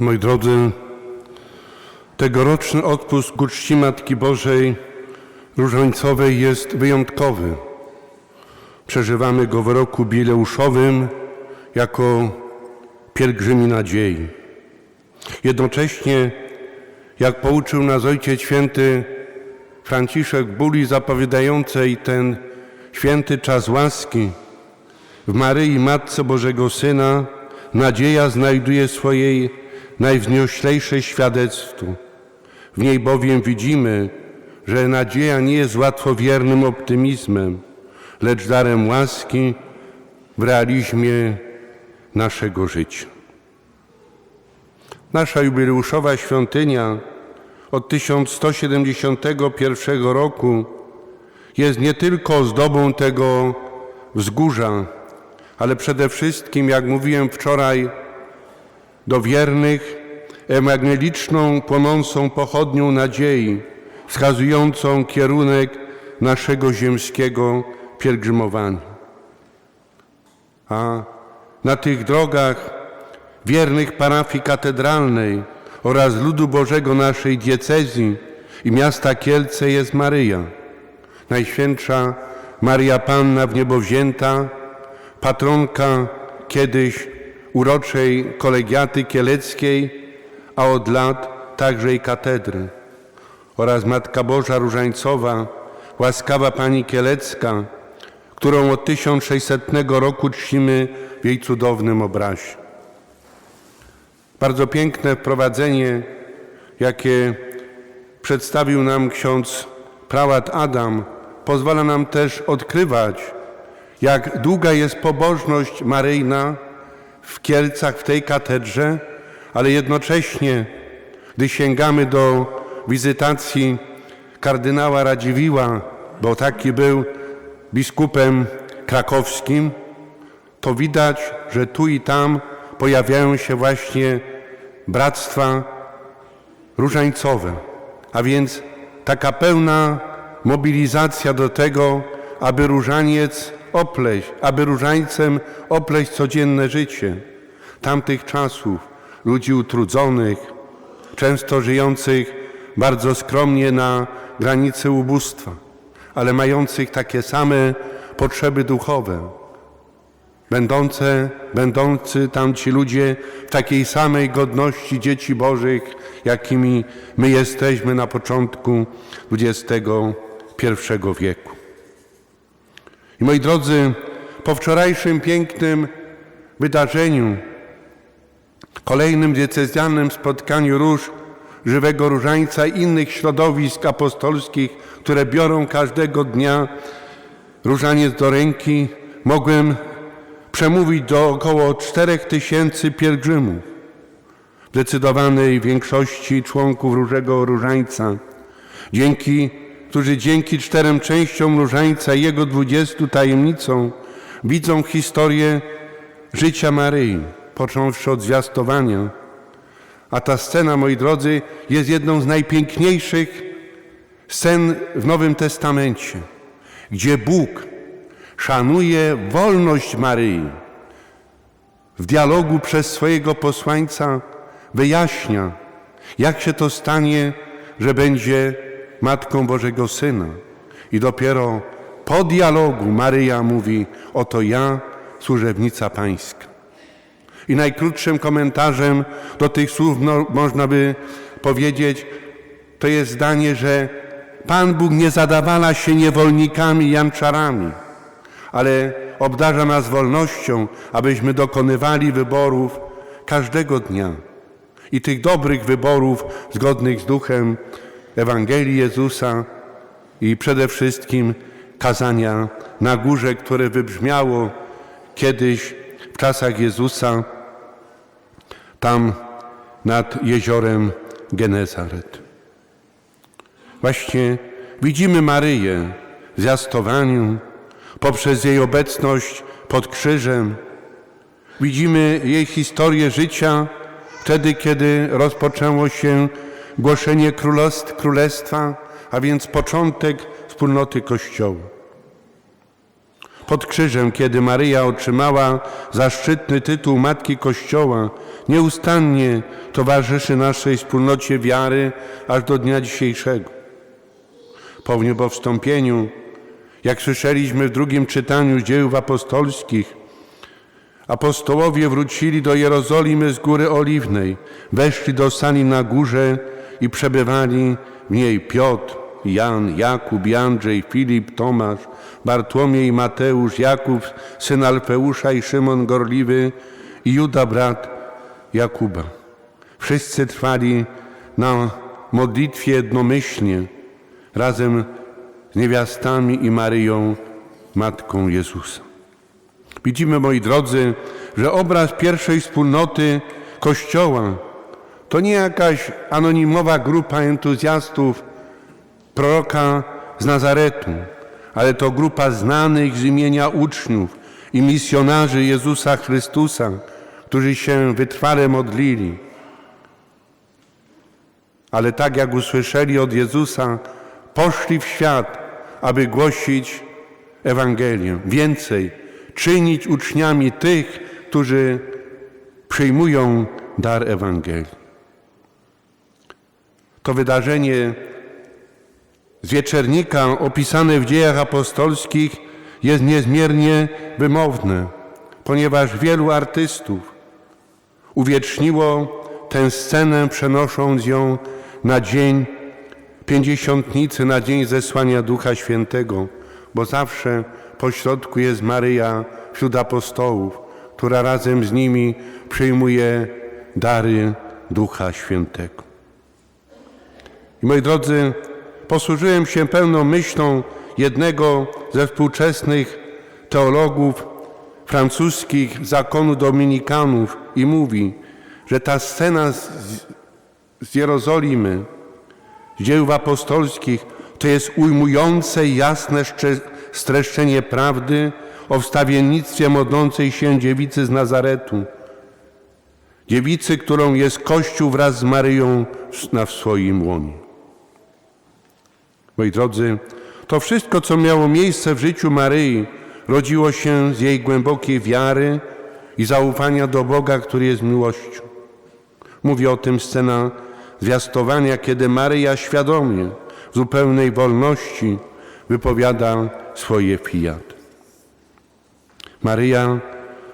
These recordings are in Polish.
Moi drodzy, tegoroczny odpust ku czci Matki Bożej Różańcowej jest wyjątkowy. Przeżywamy go w roku jubileuszowym jako pielgrzymi nadziei. Jednocześnie, jak pouczył nas Ojciec Święty Franciszek Buli zapowiadającej ten święty czas łaski, w Maryi Matce Bożego Syna nadzieja znajduje swojej najwznioślejsze świadectwo. W niej bowiem widzimy, że nadzieja nie jest łatwowiernym optymizmem, lecz darem łaski w realizmie naszego życia. Nasza jubileuszowa świątynia od 1171 roku jest nie tylko ozdobą tego wzgórza, ale przede wszystkim, jak mówiłem wczoraj, do wiernych ewangeliczną, płonącą pochodnią nadziei, wskazującą kierunek naszego ziemskiego pielgrzymowania. A na tych drogach wiernych parafii katedralnej oraz ludu Bożego naszej diecezji i miasta Kielce jest Maryja, Najświętsza Maria Panna w niebo wzięta, patronka kiedyś uroczej kolegiaty kieleckiej, a od lat także i katedry oraz Matka Boża Różańcowa, łaskawa Pani Kielecka, którą od 1600 roku czcimy w jej cudownym obrazie. Bardzo piękne wprowadzenie, jakie przedstawił nam ksiądz prałat Adam, pozwala nam też odkrywać, jak długa jest pobożność maryjna w Kielcach, w tej katedrze, ale jednocześnie, gdy sięgamy do wizytacji kardynała Radziwiła, bo taki był biskupem krakowskim, to widać, że tu i tam pojawiają się właśnie bractwa różańcowe, a więc taka pełna mobilizacja do tego, aby różaniec opleść, aby różańcem opleść codzienne życie tamtych czasów, ludzi utrudzonych, często żyjących bardzo skromnie na granicy ubóstwa, ale mających takie same potrzeby duchowe, będące, będący tam ci ludzie w takiej samej godności dzieci Bożych, jakimi my jesteśmy na początku XXI wieku. I moi drodzy, po wczorajszym pięknym wydarzeniu, kolejnym diecezjalnym spotkaniu róż żywego różańca i innych środowisk apostolskich, które biorą każdego dnia różaniec do ręki, mogłem przemówić do około 4 tysięcy pielgrzymów, zdecydowanej większości członków Różego Różańca, dzięki, którzy dzięki czterem częściom Różańca i jego dwudziestu tajemnicom widzą historię życia Maryi, począwszy od zwiastowania. A ta scena, moi drodzy, jest jedną z najpiękniejszych scen w Nowym Testamencie, gdzie Bóg szanuje wolność Maryi. W dialogu przez swojego posłańca wyjaśnia, jak się to stanie, że będzie Matką Bożego Syna. I dopiero po dialogu Maryja mówi, oto ja, służebnica Pańska. I najkrótszym komentarzem do tych słów no, można by powiedzieć, to jest zdanie, że Pan Bóg nie zadawala się niewolnikami, janczarami ale obdarza nas wolnością, abyśmy dokonywali wyborów każdego dnia i tych dobrych wyborów zgodnych z duchem Ewangelii Jezusa i przede wszystkim kazania na górze, które wybrzmiało kiedyś w czasach Jezusa tam nad jeziorem Genezaret. Właśnie widzimy Maryję w zjastowaniu, poprzez jej obecność pod krzyżem. Widzimy jej historię życia wtedy, kiedy rozpoczęło się głoszenie królestwa, a więc początek wspólnoty Kościoła. Pod krzyżem, kiedy Maryja otrzymała zaszczytny tytuł Matki Kościoła, nieustannie towarzyszy naszej wspólnocie wiary aż do dnia dzisiejszego. Po niebowstąpieniu, jak słyszeliśmy w drugim czytaniu dzieł apostolskich, apostołowie wrócili do Jerozolimy z Góry Oliwnej, weszli do sali na górze i przebywali w niej Piotr, Jan, Jakub, Andrzej, Filip, Tomasz, Bartłomiej, Mateusz, Jakub, syn Alfeusza i Szymon Gorliwy i Juda, brat Jakuba. Wszyscy trwali na modlitwie jednomyślnie, razem z niewiastami i Maryją, Matką Jezusa. Widzimy, moi drodzy, że obraz pierwszej wspólnoty Kościoła to nie jakaś anonimowa grupa entuzjastów proroka z Nazaretu, ale to grupa znanych z imienia uczniów i misjonarzy Jezusa Chrystusa, którzy się wytrwale modlili. Ale tak jak usłyszeli od Jezusa, poszli w świat, aby głosić Ewangelię. Więcej, czynić uczniami tych, którzy przyjmują dar Ewangelii. To wydarzenie z wieczernika opisane w dziejach apostolskich jest niezmiernie wymowne, ponieważ wielu artystów uwieczniło tę scenę, przenosząc ją na dzień pięćdziesiątnicy, na dzień zesłania Ducha Świętego, bo zawsze pośrodku jest Maryja wśród apostołów, która razem z nimi przyjmuje dary Ducha Świętego. I moi drodzy, posłużyłem się pełną myślą jednego ze współczesnych teologów francuskich zakonu dominikanów i mówi, że ta scena z, z Jerozolimy, z dzieł apostolskich, to jest ujmujące jasne streszczenie prawdy o wstawiennictwie modlącej się dziewicy z Nazaretu. Dziewicy, którą jest Kościół wraz z Maryją na swoim łonie. Moi drodzy, to wszystko, co miało miejsce w życiu Maryi, rodziło się z jej głębokiej wiary i zaufania do Boga, który jest miłością. Mówi o tym scena zwiastowania, kiedy Maryja świadomie, w zupełnej wolności wypowiada swoje fiat. Maryja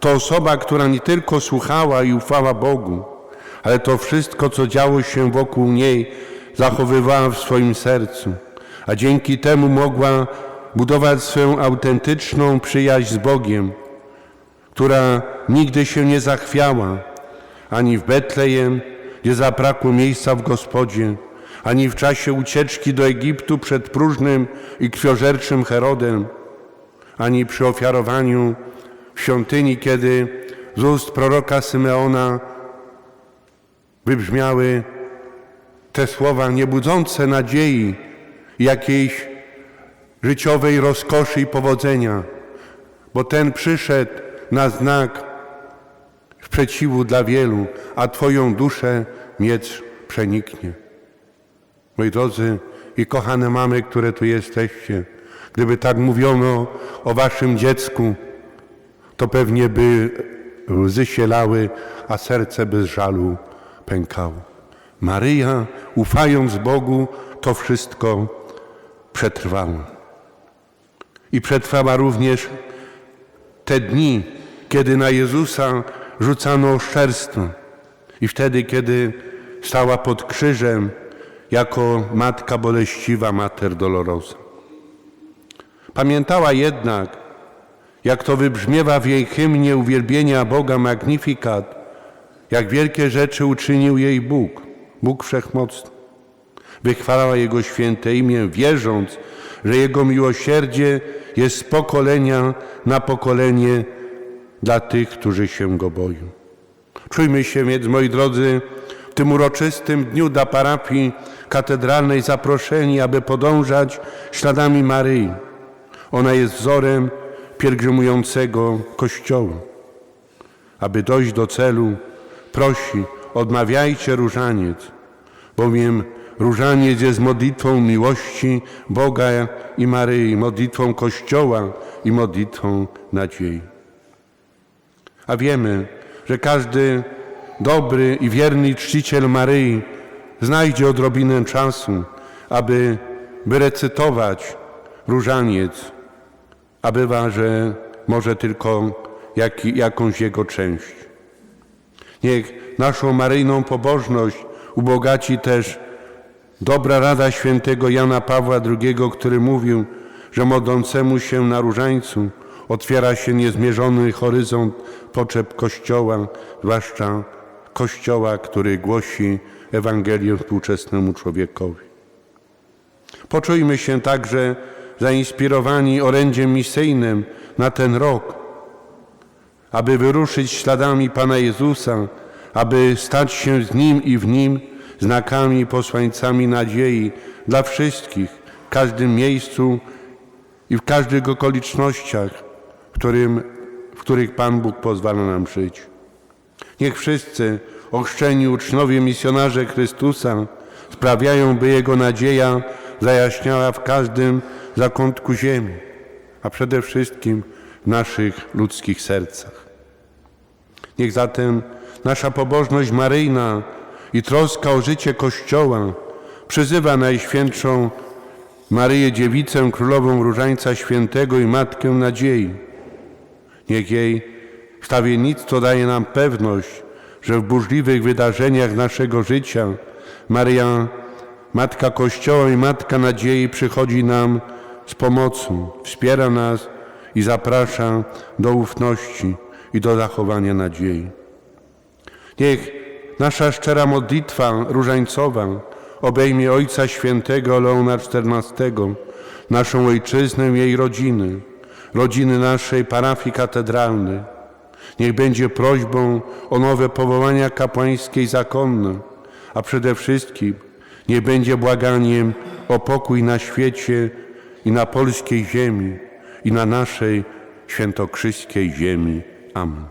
to osoba, która nie tylko słuchała i ufała Bogu, ale to wszystko, co działo się wokół niej, zachowywała w swoim sercu, a dzięki temu mogła budować swoją autentyczną przyjaźń z Bogiem, która nigdy się nie zachwiała, ani w Betlejem, gdzie zabrakło miejsca w Gospodzie, ani w czasie ucieczki do Egiptu przed próżnym i krwiożerczym Herodem, ani przy ofiarowaniu w świątyni, kiedy z ust proroka Symeona wybrzmiały te słowa niebudzące nadziei jakiejś życiowej rozkoszy i powodzenia, bo ten przyszedł na znak sprzeciwu dla wielu, a Twoją duszę miecz przeniknie. Moi drodzy i kochane mamy, które tu jesteście, gdyby tak mówiono o Waszym dziecku, to pewnie by łzy się lały, a serce bez żalu pękało. Maryja, ufając Bogu, to wszystko przetrwała. I przetrwała również te dni, kiedy na Jezusa rzucano oszczerstwo. I wtedy, kiedy stała pod krzyżem jako matka boleściwa, mater dolorosa. Pamiętała jednak, jak to wybrzmiewa w jej hymnie uwielbienia Boga Magnifikat, jak wielkie rzeczy uczynił jej Bóg, Bóg Wszechmocny. Wychwalała Jego święte imię, wierząc, że Jego miłosierdzie jest z pokolenia na pokolenie dla tych, którzy się Go boją. Czujmy się więc, moi drodzy, w tym uroczystym dniu dla parafii katedralnej zaproszeni, aby podążać śladami Maryi. Ona jest wzorem pielgrzymującego Kościoła. Aby dojść do celu, prosi, odmawiajcie różaniec, bowiem różaniec jest modlitwą miłości Boga i Maryi, modlitwą Kościoła i modlitwą nadziei. A wiemy, że każdy dobry i wierny czciciel Maryi znajdzie odrobinę czasu, aby wyrecytować różaniec, a bywa, że może tylko jak, jakąś jego część. Niech naszą maryjną pobożność ubogaci też dobra rada świętego Jana Pawła II, który mówił, że modlącemu się na różańcu otwiera się niezmierzony horyzont potrzeb Kościoła, zwłaszcza Kościoła, który głosi Ewangelię współczesnemu człowiekowi. Poczujmy się także zainspirowani orędziem misyjnym na ten rok, aby wyruszyć śladami Pana Jezusa, aby stać się z Nim i w Nim znakami i posłańcami nadziei dla wszystkich, w każdym miejscu i w każdych okolicznościach, w, którym, w których Pan Bóg pozwala nam żyć. Niech wszyscy ochrzczeni uczniowie misjonarze Chrystusa sprawiają, by Jego nadzieja zajaśniała w każdym zakątku ziemi, a przede wszystkim w naszych ludzkich sercach. Niech zatem nasza pobożność maryjna i troska o życie Kościoła przyzywa Najświętszą Maryję Dziewicę, Królową Różańca Świętego i Matkę Nadziei. Niech jej wstawiennictwo daje nam pewność, że w burzliwych wydarzeniach naszego życia Maryja, Matka Kościoła i Matka Nadziei przychodzi nam z pomocą, wspiera nas i zaprasza do ufności i do zachowania nadziei. Niech nasza szczera modlitwa różańcowa obejmie Ojca Świętego Leona XIV, naszą ojczyznę jej rodziny, rodziny naszej parafii katedralnej. Niech będzie prośbą o nowe powołania kapłańskie i zakonne, a przede wszystkim niech będzie błaganiem o pokój na świecie i na polskiej ziemi i na naszej świętokrzyskiej ziemi. Amen.